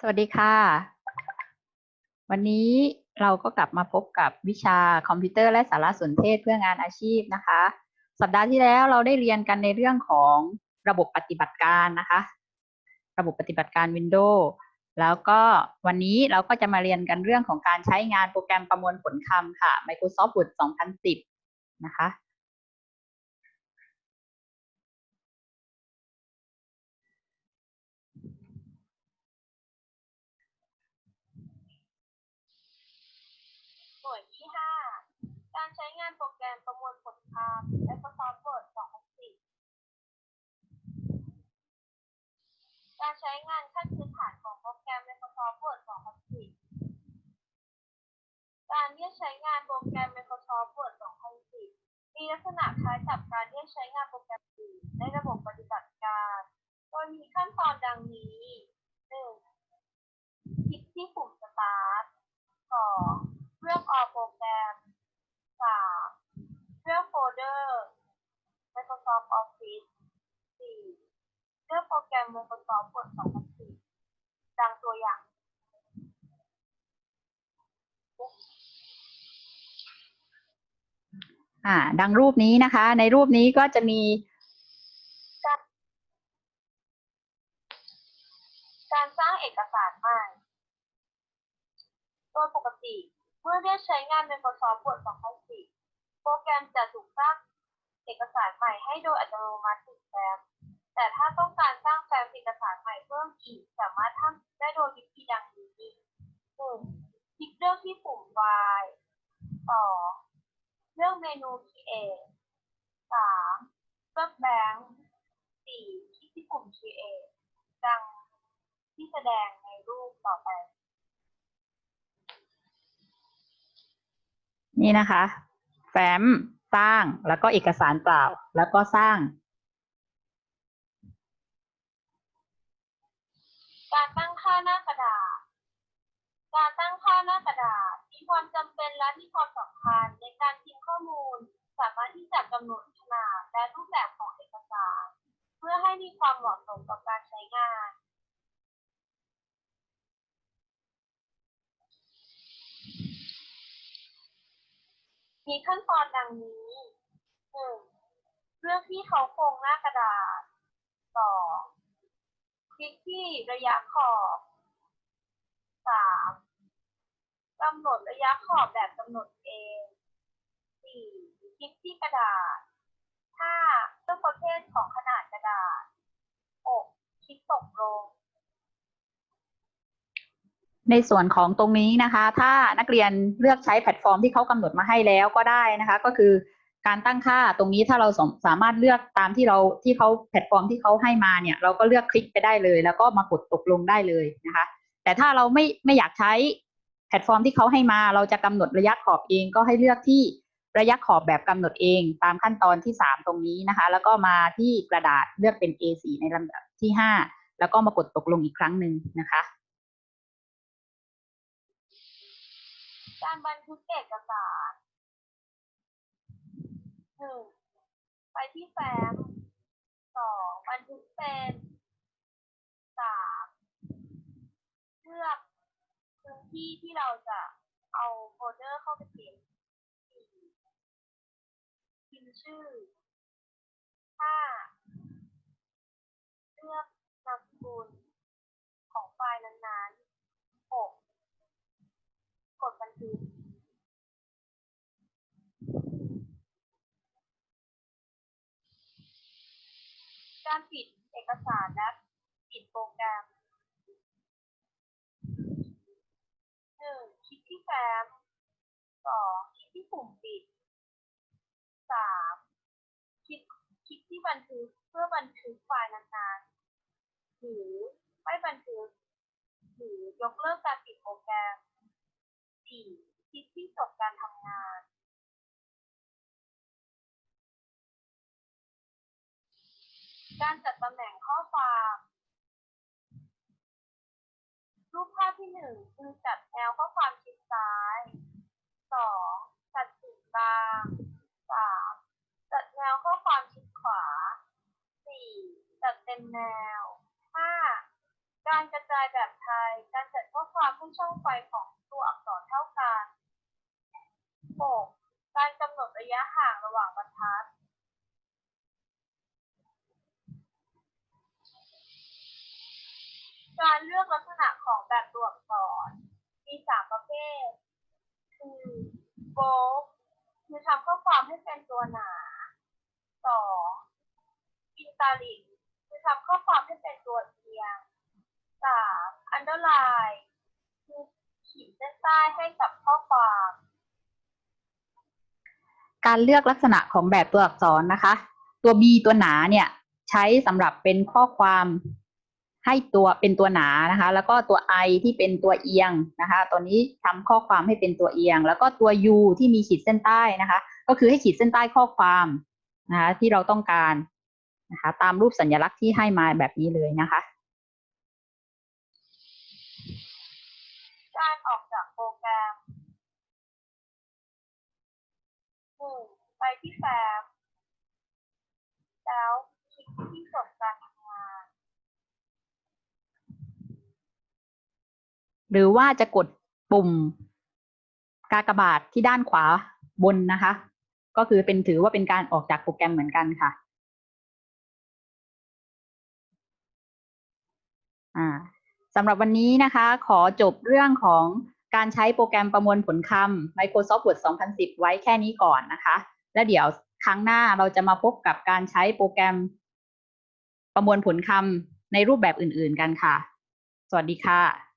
สวัสดีค่ะ วันนี้เราก็กลับมาพบกับวิชาคอมพิวเตอร์และสารสนเทศเพื่องานอาชีพนะคะ สัปดาห์ที่แล้วเราได้เรียนกันในเรื่องของระบบปฏิบัติการนะคะ ระบบปฏิบัติการ Windows แล้วก็วันนี้เราก็จะมาเรียนกันเรื่องของการใช้งานโปรแกรมประมวลผลคำค่ะ Microsoft Word 2010 นะคะ น่วยที่ 5 การใช้งานโปรแกรมประมวลผลคำ Microsoft Word 2010การใช้งานขั้นพื้นฐานของโปรแกรม Microsoft Word 2010การเรียกใช้งานโปรแกรม Microsoft Word 2010มีลักษณะคล้ายกับการเรียกใช้งานโปรแกรมอื่นในระบบปฏิบัติการ โดยมีขั้นตอนดังนี้ 1. คลิกที่ปุ่ม Start 2. เลือก All โปรแกรม 3. เลือกโฟลเดอร์ Microsoft Office 4. เลือกโปรแกรม Microsoft Word 2010ดังตัวอย่างอ่า ดังรูปนี้นะคะ ในรูปนี้ก็จะมี การสร้างเอกสารใหม่ โดยปกติ เมื่อเรียกใช้งาน Microsoft Word 2010โปรแกรมจะถูกสร้างเอกสารใหม่ให้โดยอัตโนมัติหนึ่งแฟ้ม แต่ถ้าต้องการสร้างแฟ้มเอกสารใหม่เพิ่มอีก สามารถทำได้โดยวิธีดังนี้หนึ่งคลิกเลือกที่ปุ่มไฟล์สอเลือกเมนู Create สามเลือกแบงค์สี่คลิกที่ปุ่ม Create ดังที่แสดงในรูปต่อไปนี่นะคะ แฟ้ม สร้าง แล้วก็เอกสารเปล่า แล้วก็สร้าง หน้ากระดาษ มีความจำเป็นและมีความสำคัญในการพิมพ์ข้อมูล สามารถที่จะกำหนดขนาดและรูปแบบของเอกสาร เพื่อให้มีความเหมาะสมกับการใช้งานมีขั้นตอนดังนี้หนึ่งเลือกที่เขาโครงหน้ากระดาษสองคลิกที่ระยะขอบสาม กำหนดระยะขอบแบบกำหนดเองสี่คลิกที่กระดาษห้าเลือกประเภทของขนาดกระดาษหกคลิกตกลง ในส่วนของตรงนี้นะคะ ถ้านักเรียนเลือกใช้แพลตฟอร์มที่เขากำหนดมาให้แล้วก็ได้นะคะ ก็คือการตั้งค่าตรงนี้ถ้าเราสสามารถเลือกตามที่เราที่เขาแพลตฟอร์มที่เขาให้มาเนี่ย เราก็เลือกคลิกไปได้เลย แล้วก็มากดตกลงได้เลยนะคะ แต่ถ้าเราไม่ไม่อยากใช้ แพลตฟอร์มที่เขาให้มาเราจะกำหนดระยะขอบเองก็ให้เลือกที่ระยะขอบแบบกำหนดเองตามขั้นตอนที่สามตรงนี้นะคะ แล้วก็มาที่กระดาษเลือกเป็น A4 ในลำดับที่ห้าแล้วก็มากดตกลงอีกครั้งหนึ่งนะคะ การบันทึกเอกสารหนึ่งไปที่แฟ้มสองบันทึกเป็นสามเลือก ที่ที่เราจะเอาโฟลเดอร์เข้าไปเก็บพิมพ์ชื่อห้าเลือกนามสกุลของไฟล์นั้นๆหกกดบันทึกการปิดเอกสารและปิดโปรแกรมหนึ่งคลิก ที่แฟ้มสองคลิกที่ปุ่มปิดสามคลิกคลิกที่บันทึกเพื่อบันทึกไฟล์นั้นๆหรือไม่บันทึกหรือยกเลิกการปิดโปรแกรมสี่คลิกที่จบการทำงานการจัดตำแหน่งข้อความรูปภาพที่หนึ่งคือจัดแนวข้อความชิดซ้าย สองจัดจุดกลางสามจัดแนวข้อความชิดขวา สี่จัด เต็มแนวห้าการกระจายแบบไทย การจัดข้อความให้ช่องไฟของตัวอักษรเท่ากัน 6. การกำหนดระยะห่างระหว่างบรรทัดการเลือกลักษณะของแบบตัวอักษรมีสามประเภท คือ bold คือทำข้อความให้เป็นตัวหนา 2. italic คือทำข้อความให้เป็นตัวเอียง 3. underline คือขีดเส้นใต้ให้กับข้อความ การเลือกลักษณะของแบบตัวอักษรนะคะ ตัว B ตัวหนาเนี่ย ใช้สำหรับเป็นข้อความให้ตัวเป็นตัวหนานะคะ แล้วก็ตัว I ที่เป็นตัวเอียงนะคะ ตัวนี้ทำข้อความให้เป็นตัวเอียง แล้วก็ตัว U ที่มีขีดเส้นใต้นะคะ ก็คือให้ขีดเส้นใต้ข้อความนะคะที่เราต้องการ นะคะ ตามรูปสัญลักษณ์ที่ให้มาแบบนี้เลยนะคะ การออกจากโปรแกรมหนึ่งไปที่แฟ้มแล้วคลิกที่จบการทำงาน หรือว่าจะกดปุ่มกากบาทที่ด้านขวาบนนะคะ ก็คือเป็นถือว่าเป็นการออกจากโปรแกรมเหมือนกันค่ะ อ่าสำหรับวันนี้นะคะ ขอจบเรื่องของการใช้โปรแกรมประมวลผลคำ Microsoft Word 2010 ไว้แค่นี้ก่อนนะคะ และเดี๋ยวครั้งหน้าเราจะมาพบกับการใช้โปรแกรมประมวลผลคำในรูปแบบอื่นๆกันค่ะ สวัสดีค่ะ